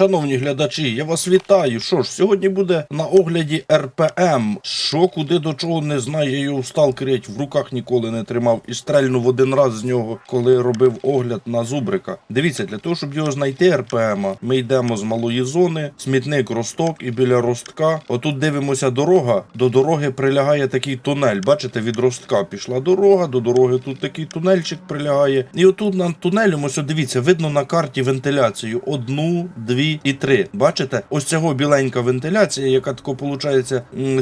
Шановні глядачі, я вас вітаю. Що ж, сьогодні буде на огляді РПМ. Що, куди до чого не знаю, я його в сталкері в руках ніколи не тримав і стрельнув один раз з нього, коли робив огляд на зубрика. Дивіться, для того, щоб його знайти РПМ, ми йдемо з малої зони, смітник росток і біля ростка. Отут дивимося дорога. До дороги прилягає такий тунель. Бачите, від ростка пішла дорога, до дороги тут такий тунельчик прилягає. І отут на тунелю, ось дивіться, видно на карті вентиляцію одну, дві і три. Бачите, ось цього біленька вентиляція, яка тако виходить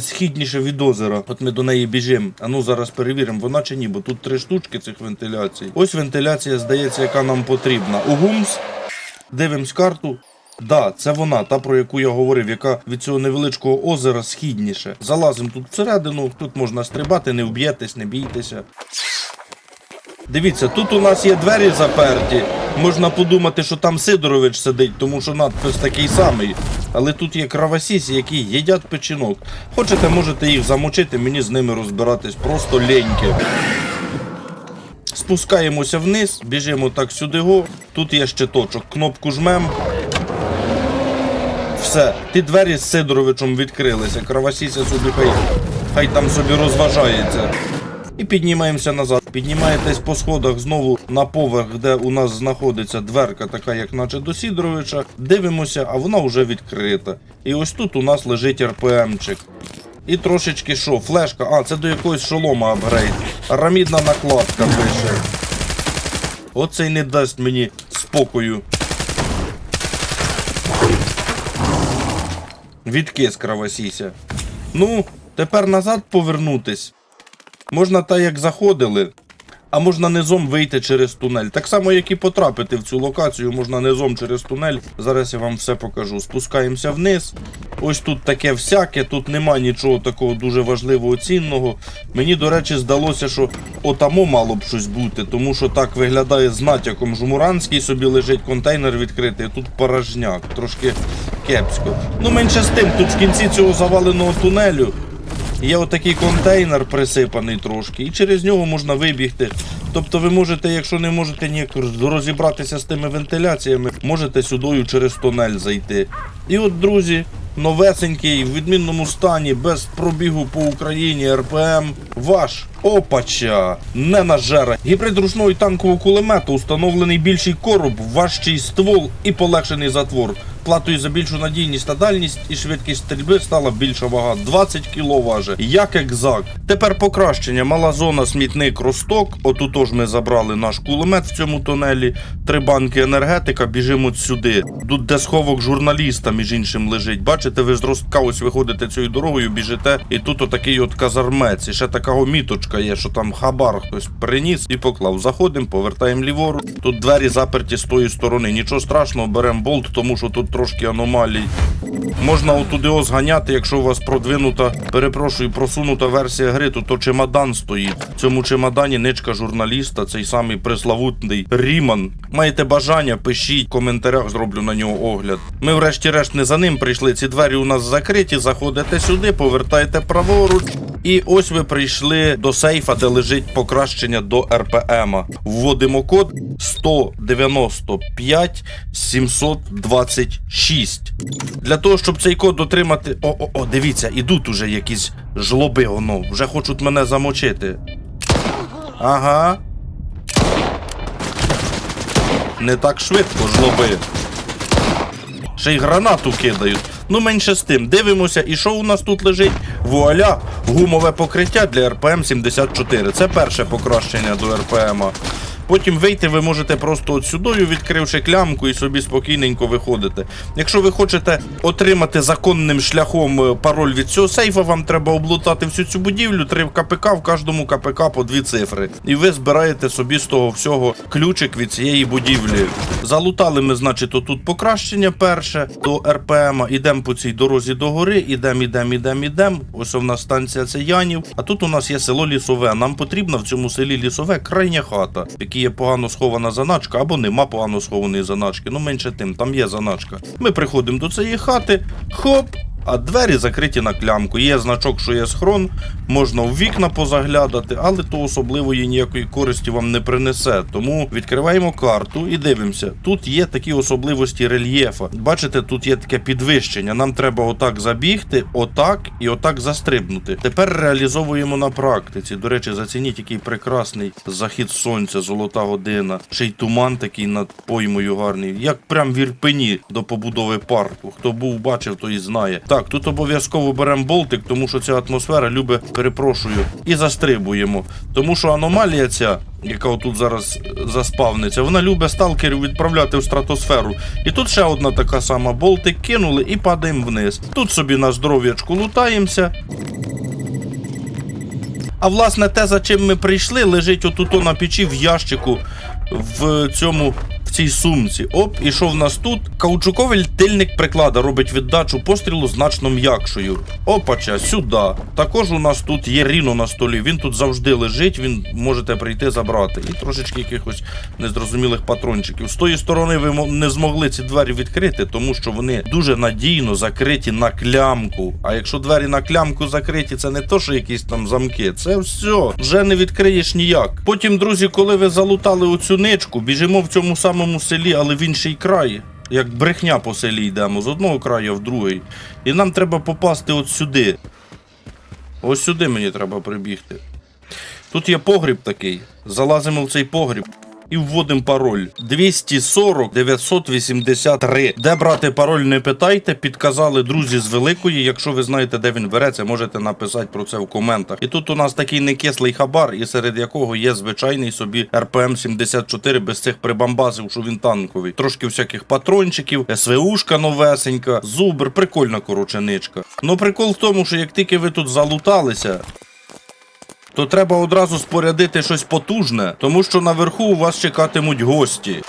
східніше від озера. От ми до неї біжимо. А ну зараз перевіримо, вона чи ні, бо тут три штучки цих вентиляцій. Ось вентиляція, здається, яка нам потрібна. Угумс. Дивимось карту. Да, це вона, та про яку я говорив, яка від цього невеличкого озера східніше. Залазимо тут всередину, тут можна стрибати, не вб'єтесь, не бійтеся. Дивіться, тут у нас є двері заперті. Можна подумати, що там Сидорович сидить, тому що надпис такий самий. Але тут є кравасісі, які їдять печінок. Хочете, можете їх замочити, мені з ними розбиратись просто леньки. Спускаємося вниз, біжимо так сюди го. Тут є щиточок, кнопку жмем. Все, ті двері з Сидоровичем відкрилися. Кравасіся собі хай, хай там собі розважається. І піднімаємося назад. Піднімаєтесь по сходах знову на поверх, де у нас знаходиться дверка, така як наче до Сідоровича. Дивимося, а вона вже відкрита. І ось тут у нас лежить РПМчик. І трошечки що, флешка, а, це до якогось шолома апгрейд. Арамідна накладка пише. Оце й не дасть мені спокою. Відкис кровосіся. Ну, тепер назад повернутись. Можна так, як заходили, а можна низом вийти через тунель. Так само, як і потрапити в цю локацію, можна низом через тунель. Зараз я вам все покажу. Спускаємося вниз. Ось тут таке всяке, тут нема нічого такого дуже важливого цінного. Мені, до речі, здалося, що отамо мало б щось бути, тому що так виглядає з натяком. Жмуранський собі лежить контейнер відкритий, тут порожняк, трошки кепсько. Ну, менше з тим, тут в кінці цього заваленого тунелю Є отакий контейнер присипаний трошки, і через нього можна вибігти. Тобто ви можете, якщо не можете ніяк розібратися з тими вентиляціями, можете сюдою через тунель зайти. І от, друзі, новесенький, в відмінному стані, без пробігу по Україні РПМ, ваш опача, не нажера. Гібрид ручного і танкового кулемету, установлений більший короб, важчий ствол і полегшений затвор. Платою за більшу надійність та дальність і швидкість стрільби стала більша вага 20 кг важить, як екзак. Тепер покращення. Мала зона смітник росток. Отутож ми забрали наш кулемет в цьому тунелі. Три банки енергетика. Біжимо сюди. Тут де сховок журналіста, між іншим лежить. Бачите, ви з ростка ось виходите цією дорогою, біжите, і тут отакий от казармець. І ще така міточка є, що там хабар хтось приніс і поклав. Заходимо, повертаємо ліворуч. Тут двері заперті з тої сторони. Нічого страшного, беремо болт, тому що тут трошки аномалій. Можна отуди ось ганяти, якщо у вас продвинута, перепрошую, просунута версія гри, то, то чемодан стоїть. В цьому чемодані ничка журналіста, цей самий преславутний Ріман. Маєте бажання, пишіть в коментарях, зроблю на нього огляд. Ми, врешті-решт, не за ним прийшли. Ці двері у нас закриті. Заходите сюди, повертаєте праворуч. І ось ви прийшли до сейфа, де лежить покращення до РПМ. Вводимо код 195 726. Для того, щоб цей код отримати. О, о, о, дивіться, ідуть уже якісь жлоби, воно, вже хочуть мене замочити. Ага. Не так швидко жлоби. Ще й гранату кидають. Ну, менше з тим. Дивимося, і що у нас тут лежить? Вуаля, гумове покриття для РПМ 74. Це перше покращення до РПМ. Потім вийти ви можете просто от сюдою, відкривши клямку і собі спокійненько виходите. Якщо ви хочете отримати законним шляхом е, пароль від цього сейфа, вам треба облутати всю цю будівлю, три КПК, в кожному КПК по дві цифри. І ви збираєте собі з того всього ключик від цієї будівлі. Залутали ми, значить, отут покращення перше до РПМ. Ідемо по цій дорозі до гори, ідемо, ідемо, ідемо, ідемо. Ось у нас станція це Янів. А тут у нас є село Лісове. Нам потрібна в цьому селі Лісове крайня хата, в якій є погано схована заначка, або нема погано схованої заначки. Ну менше тим, там є заначка. Ми приходимо до цієї хати, хоп. А двері закриті на клямку. Є значок, що є схрон, можна в вікна позаглядати, але то особливої ніякої користі вам не принесе. Тому відкриваємо карту і дивимося. Тут є такі особливості рельєфа. Бачите, тут є таке підвищення. Нам треба отак забігти, отак і отак застрибнути. Тепер реалізовуємо на практиці. До речі, зацініть, який прекрасний захід сонця, золота година. Ще й туман такий над поймою гарний. Як прям в Ірпені до побудови парку. Хто був, бачив, той знає. Так, тут обов'язково беремо болтик, тому що ця атмосфера любить, перепрошую, і застрибуємо. Тому що аномалія ця. Яка отут зараз заспавниться, вона любить сталкерів відправляти в стратосферу. І тут ще одна така сама болтик кинули і падаємо вниз. Тут собі на здоров'ячку лутаємося. А власне, те, за чим ми прийшли, лежить отут на печі в ящику в цьому. Цій сумці. Оп, і що в нас тут? Каучуковий тильник приклада робить віддачу пострілу значно м'якшою. Опача, сюди. Також у нас тут є ріно на столі. Він тут завжди лежить, він можете прийти забрати. І трошечки якихось незрозумілих патрончиків. З тої сторони ви не змогли ці двері відкрити, тому що вони дуже надійно закриті на клямку. А якщо двері на клямку закриті, це не то, що якісь там замки, це все. Вже не відкриєш ніяк. Потім, друзі, коли ви залутали оцю ничку, біжимо в цьому самому селі, але в інший край. Як брехня по селі йдемо з одного краю в другий. І нам треба попасти от сюди. Ось сюди мені треба прибігти. Тут є погріб такий. Залазимо в цей погріб. І вводимо пароль 240 983. Де брати пароль, не питайте. Підказали друзі з великої. Якщо ви знаєте, де він береться, можете написати про це в коментах. І тут у нас такий некислий хабар, і серед якого є звичайний собі РПМ 74 без цих прибамбасів, що він танковий. Трошки всяких патрончиків, СВУшка новесенька, зубр, прикольна короче ничка. Ну прикол в тому, що як тільки ви тут залуталися, то треба одразу спорядити щось потужне, тому що наверху у вас чекатимуть гості.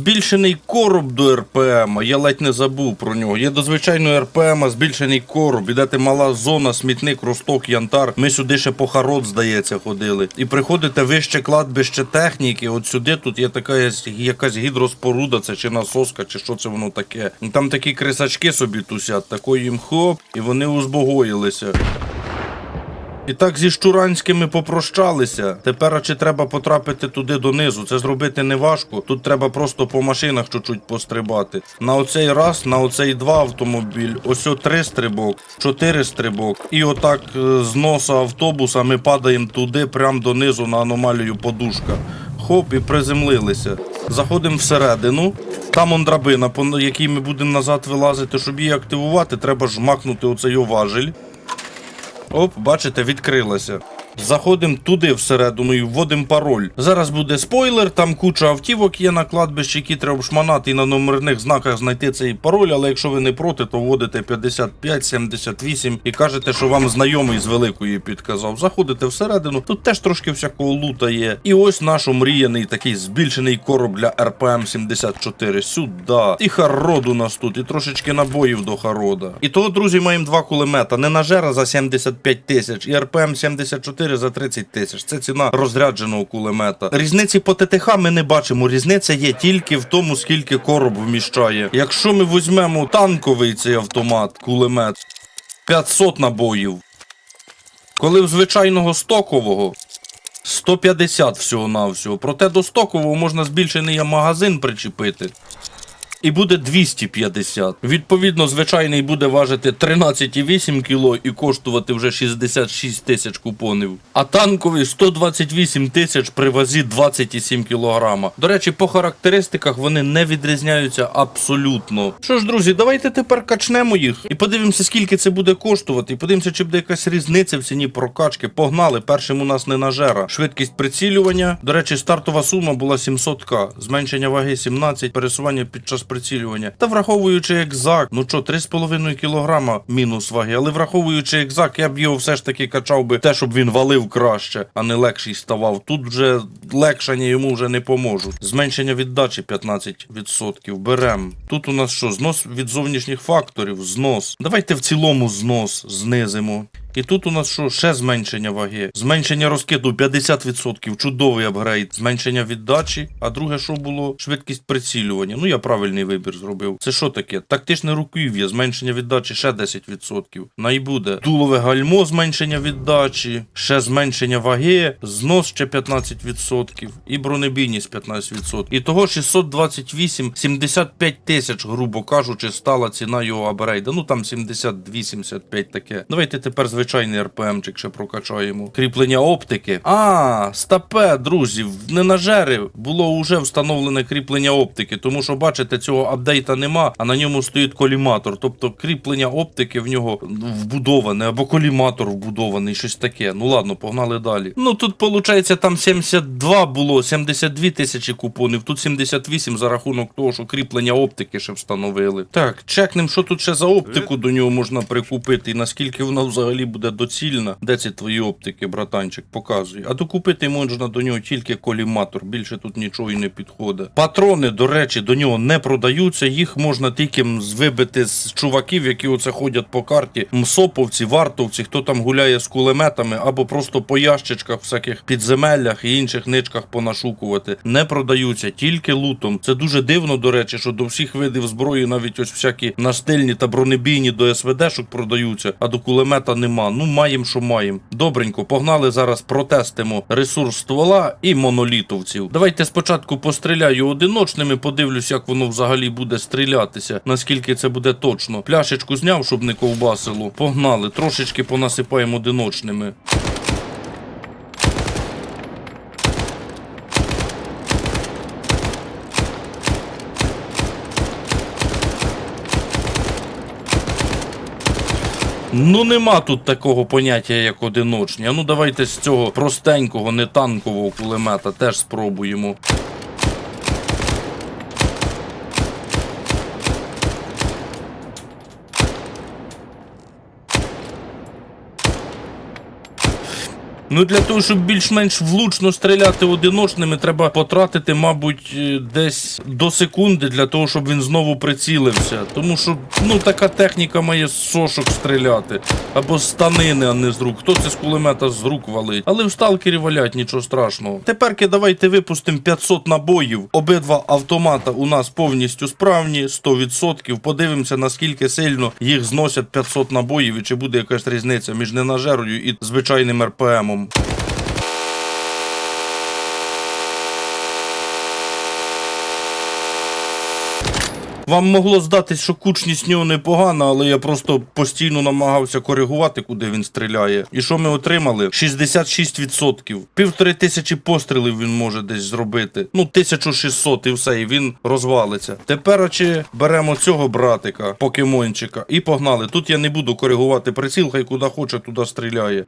Збільшений короб до РПМ, я ледь не забув про нього. Є до звичайної РПМ збільшений короб, ідете мала зона, смітник, росток, янтар. Ми сюди ще по харот, здається, ходили. І приходите вище кладбище техніки. От сюди тут є така якась гідроспоруда, це чи насоска, чи що це воно таке. Там такі крисачки собі тусять, такої їм хоп, і вони узбогоїлися. І так зі штуранськими попрощалися. Тепер чи треба потрапити туди донизу? Це зробити не важко. Тут треба просто по машинах чуть-чуть пострибати. На оцей раз, на оцей два автомобіль, ось о три стрибок, чотири стрибок. І отак е, з носа автобуса ми падаємо туди, прямо донизу на аномалію подушка. Хоп, і приземлилися. Заходимо всередину. Там он драбина, по якій ми будемо назад вилазити. Щоб її активувати, треба жмакнути оцей важель. Оп, бачите, відкрилася. Заходимо туди всередину і вводимо пароль. Зараз буде спойлер, там куча автівок є на кладбищі, які треба обшманати і на номерних знаках знайти цей пароль, але якщо ви не проти, то вводите 55, 78 і кажете, що вам знайомий з великої підказав. Заходите всередину, тут теж трошки всякого лута є. І ось наш омріяний такий збільшений короб для РПМ-74. Сюда. І харод у нас тут, і трошечки набоїв до харода. І того, друзі, маємо два кулемета. Не нажера за 75 тисяч, і РПМ-74. 4 за 30 тисяч. Це ціна розрядженого кулемета. Різниці по ТТХ ми не бачимо. Різниця є тільки в тому, скільки короб вміщає. Якщо ми візьмемо танковий цей автомат, кулемет 500 набоїв. Коли в звичайного стокового 150 всього-навсього. Проте до стокового можна збільшений магазин причепити. І буде 250. Відповідно, звичайний буде важити 13,8 кг і коштувати вже 66 тисяч купонів. А танковий 128 тисяч при вазі 27 кг. До речі, по характеристиках вони не відрізняються абсолютно. Що ж, друзі, давайте тепер качнемо їх і подивимося, скільки це буде коштувати. І подивимося, чи буде якась різниця в ціні прокачки. Погнали. Першим у нас не нажера. Швидкість прицілювання. До речі, стартова сума була 700к. Зменшення ваги 17, пересування під час прицілювання. Та враховуючи екзак, ну що, 3,5 кг мінус ваги, але враховуючи екзак, я б його все ж таки качав би те, щоб він валив краще, а не легший ставав. Тут вже легшання йому вже не поможуть. Зменшення віддачі 15%. Берем. Тут у нас що, знос від зовнішніх факторів, знос. Давайте в цілому знос знизимо. І тут у нас що? Ще зменшення ваги. Зменшення розкиду 50%. Чудовий апгрейд. Зменшення віддачі. А друге, що було? Швидкість прицілювання. Ну, я правильний вибір зробив. Це що таке? Тактичне руків'я, зменшення віддачі ще 10%. Найбуде. Дулове гальмо, зменшення віддачі, ще зменшення ваги, знос ще 15% і бронебійність 15%. І того 628, 75 тисяч, грубо кажучи, стала ціна його апгрейда. Ну там 72-75 таке. Давайте тепер звичайний РПМчик ще прокачаємо. Кріплення оптики. А, стапе, друзі, в ненажери було уже встановлене кріплення оптики, тому що бачите, цього апдейта нема, а на ньому стоїть коліматор. Тобто кріплення оптики в нього вбудоване, або коліматор вбудований, щось таке. Ну ладно, погнали далі. Ну тут виходить, там 72 було, 72 тисячі купонів, тут 78 за рахунок того, що кріплення оптики ще встановили. Так, чекнем, що тут ще за оптику до нього можна прикупити, і наскільки вона взагалі буде доцільна. Де ці твої оптики, братанчик, показуй. А докупити можна до нього тільки коліматор, більше тут нічого і не підходить. Патрони, до речі, до нього не продаються, їх можна тільки вибити з чуваків, які оце ходять по карті. Мсоповці, вартовці, хто там гуляє з кулеметами, або просто по ящичках, всяких підземеллях і інших ничках понашукувати. Не продаються, тільки лутом. Це дуже дивно, до речі, що до всіх видів зброї, навіть ось всякі настильні та бронебійні до СВДшок продаються, а до кулемета нема. Ну, маємо, що маємо. Добренько, погнали зараз протестимо ресурс ствола і монолітовців. Давайте спочатку постріляю одиночними, подивлюсь, як воно взагалі буде стрілятися, наскільки це буде точно. Пляшечку зняв, щоб не ковбасило. Погнали, трошечки понасипаємо одиночними. Ну нема тут такого поняття, як одиночні. Ну давайте з цього простенького, не танкового кулемета теж спробуємо. Ну, для того, щоб більш-менш влучно стріляти одиночними, треба потратити, мабуть, е, десь до секунди для того, щоб він знову прицілився. Тому що ну така техніка має з сошок стріляти. Або з станини, а не з рук. Хто це з кулемета з рук валить? Але в сталкері валять, нічого страшного. Тепер давайте випустимо 500 набоїв. Обидва автомата у нас повністю справні, 100%. Подивимося, наскільки сильно їх зносять 500 набоїв, і чи буде якась різниця між ненажерою і звичайним РПМом. Вам могло здатись, що кучність нього непогана, але я просто постійно намагався коригувати, куди він стріляє. І що ми отримали? 66%. Півтори тисячі пострілів він може десь зробити. Ну, 1600 і все, і він розвалиться. Тепер очі беремо цього братика, покемончика, і погнали. Тут я не буду коригувати приціл, хай куди хоче, туди стріляє.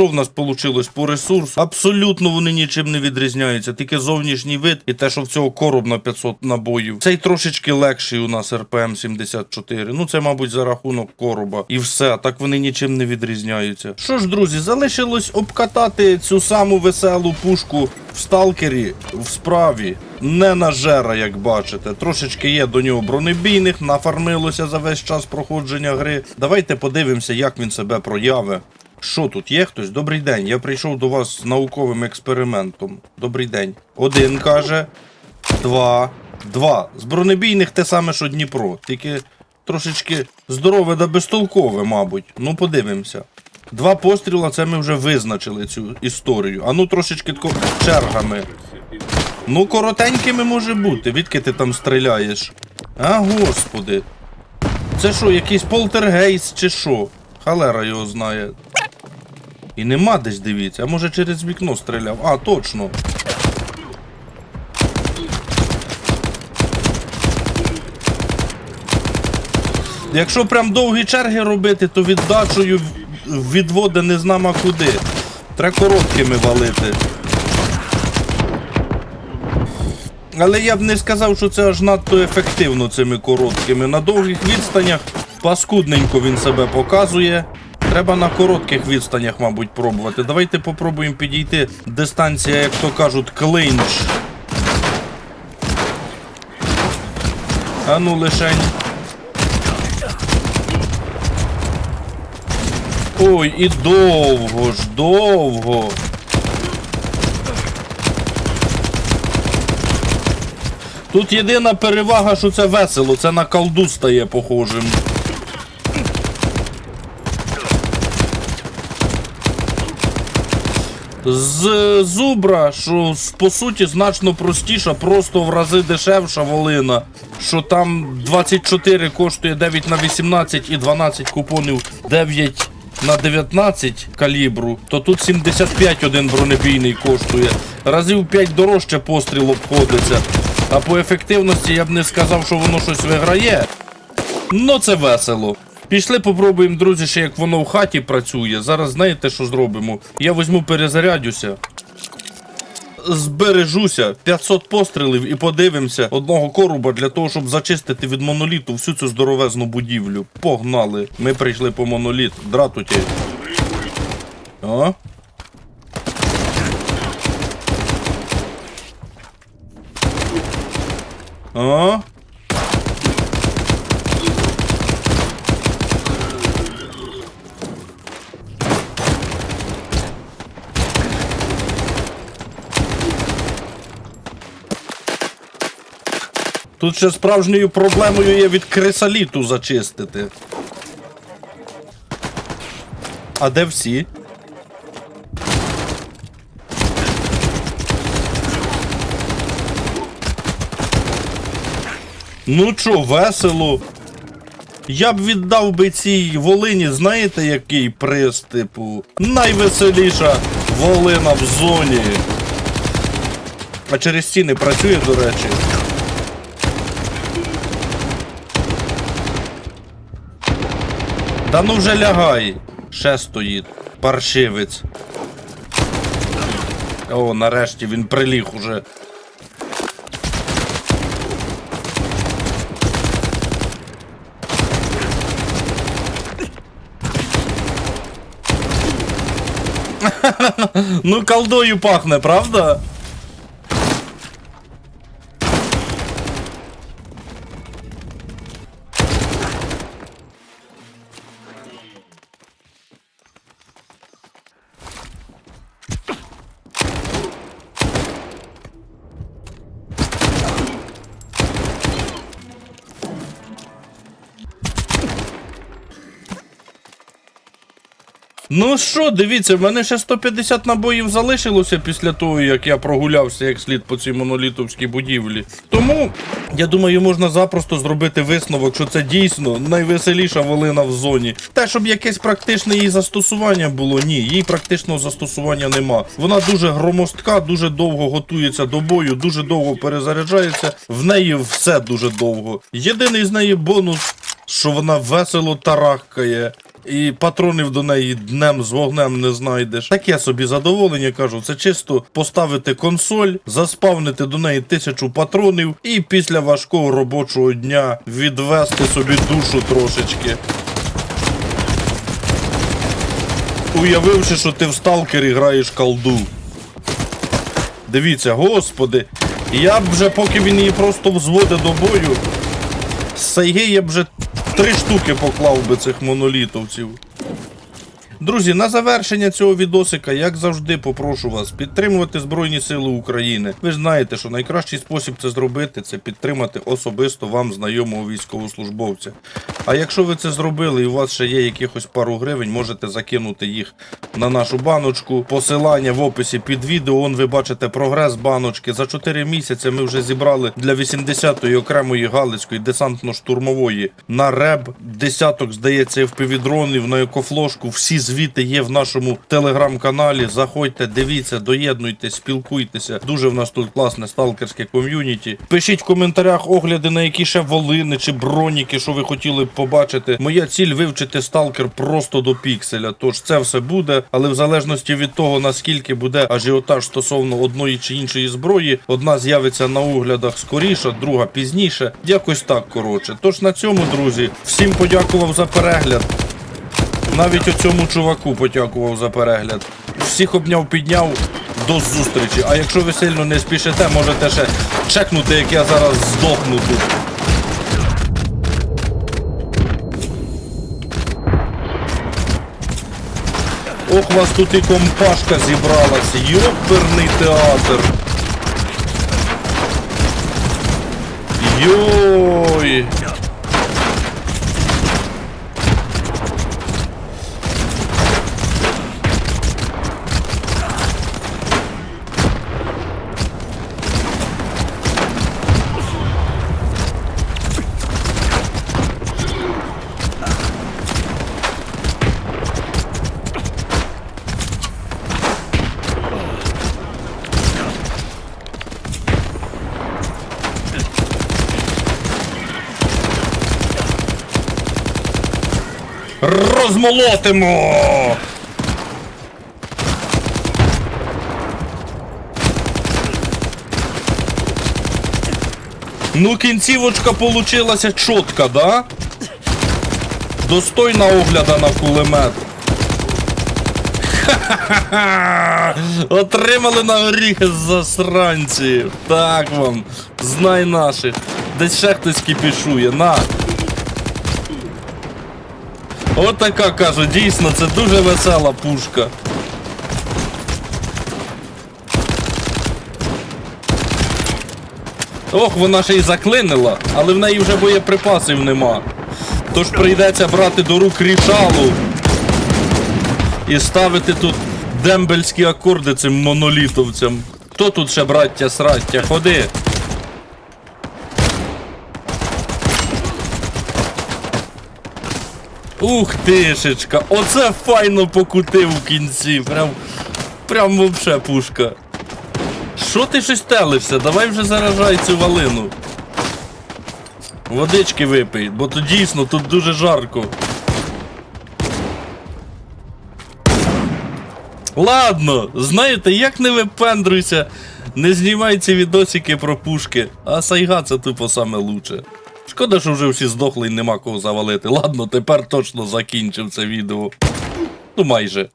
Що в нас вийшло по ресурсу? Абсолютно вони нічим не відрізняються. Тільки зовнішній вид і те, що в цього короб на 500 набоїв. Цей трошечки легший у нас РПМ 74. Ну це, мабуть, за рахунок короба. І все. Так вони нічим не відрізняються. Що ж, друзі, залишилось обкатати цю саму веселу пушку в сталкері в справі. Не на жера, як бачите. Трошечки є до нього бронебійних, нафармилося за весь час проходження гри. Давайте подивимося, як він себе проявить. Що тут є хтось? Добрий день. Я прийшов до вас з науковим експериментом. Добрий день. Один каже, два, два. З бронебійних те саме, що Дніпро. Тільки трошечки здорове да безтолкове, мабуть. Ну, подивимося. Два постріла, це ми вже визначили цю історію. А ну трошечки тако чергами. Ну, коротенькими може бути. Відки ти там стріляєш? А, господи. Це що, якийсь полтергейст чи що? Халера його знає. І нема десь дивіться, а може через вікно стріляв. А, точно. Якщо прям довгі черги робити, то віддачею відводи не знамо куди. Треба короткими валити. Але я б не сказав, що це аж надто ефективно цими короткими. На довгих відстанях паскудненько він себе показує. Треба на коротких відстанях, мабуть, пробувати. Давайте попробуємо підійти. Дистанція, як то кажуть, клинч. А ну лишень. Ой, і довго ж, довго. Тут єдина перевага, що це весело, це на колду стає похожим. З зубра, що по суті значно простіша, просто в рази дешевша волина. Що там 24 коштує 9 на 18 і 12 купонів 9 на 19 калібру, то тут 75 один бронебійний коштує. Разів 5 дорожче постріл обходиться. А по ефективності я б не сказав, що воно щось виграє. Ну це весело. Пішли попробуємо, друзі, ще як воно в хаті працює. Зараз знаєте, що зробимо? Я візьму перезарядюся. Збережуся 500 пострілів і подивимося одного коруба для того, щоб зачистити від моноліту всю цю здоровезну будівлю. Погнали. Ми прийшли по моноліт. Дратуті. О. О. Тут ще справжньою проблемою є від крисаліту зачистити. А де всі? Ну чо, весело. Я б віддав би цій Волині, знаєте, який приз, типу, найвеселіша Волина в зоні. А через стіни працює, до речі. Да ну вже лягай. Ще стоїть. Паршивець. О, нарешті він приліг уже. ну, колдою пахне, правда? Ну що, дивіться, в мене ще 150 набоїв залишилося після того, як я прогулявся як слід по цій монолітовській будівлі. Тому я думаю, можна запросто зробити висновок, що це дійсно найвеселіша волина в зоні. Те, щоб якесь практичне її застосування було, ні, її практичного застосування нема. Вона дуже громоздка, дуже довго готується до бою, дуже довго перезаряджається. В неї все дуже довго. Єдиний з неї бонус, що вона весело тарахкає. І патронів до неї днем з вогнем не знайдеш. Таке собі задоволення кажу. Це чисто поставити консоль, заспавнити до неї тисячу патронів і після важкого робочого дня відвести собі душу трошечки. Уявивши, що ти в сталкері граєш колду. Дивіться, господи, я б вже, поки він її просто взводить до бою, я б вже три штуки поклав би цих монолітовців. Друзі, на завершення цього відосика, як завжди, попрошу вас підтримувати Збройні Сили України. Ви знаєте, що найкращий спосіб це зробити це підтримати особисто вам знайомого військовослужбовця. А якщо ви це зробили і у вас ще є якихось пару гривень, можете закинути їх на нашу баночку. Посилання в описі під відео. Он ви бачите прогрес баночки. За 4 місяці ми вже зібрали для 80-ї окремої Галицької десантно-штурмової на РЕБ. Десяток, здається, впівдронів на екофлошку. Всі звіти є в нашому телеграм-каналі. Заходьте, дивіться, доєднуйтесь, спілкуйтеся. Дуже в нас тут класне сталкерське ком'юніті. Пишіть в коментарях огляди на які ще волини чи броніки, що ви хотіли б побачити. Моя ціль вивчити сталкер просто до пікселя. Тож це все буде, але в залежності від того наскільки буде ажіотаж стосовно одної чи іншої зброї, одна з'явиться на оглядах скоріше, друга пізніше. Якось так коротше. Тож на цьому, друзі, всім подякував за перегляд. Навіть оцьому чуваку подякував за перегляд. Всіх обняв, підняв до зустрічі. А якщо ви сильно не спішите, можете ще чекнути, як я зараз здохну тут. Ох, вас тут і компашка зібралася. Йоперний театр. Йой! Розмолотимо! Ну, кінцівочка получилася чітка, да? Достойна огляда на кулемет. Ха-ха-ха! Отримали на горіхи засранці. Так вам. Знай наших. Десь ще хтось кіпішує. На. Отака кажу, дійсно, це дуже весела пушка. Ох, вона ще й заклинила, але в неї вже боєприпасів нема. Тож прийдеться брати до рук рішалу і ставити тут дембельські акорди цим монолітовцям. Хто тут ще браття сраття? Ходи. Ух тишечка, оце файно покутив в кінці. Прям, прям вообще пушка. Що ти щось телився? Давай вже заражай цю валину. Водички випий, бо то дійсно тут дуже жарко. Ладно, знаєте, як не випендруйся, не знімай ці відосики про пушки, а сайга це тупо саме лучше. Шкода, що вже всі здохли і нема кого завалити. Ладно, тепер точно закінчив це відео. Ну майже.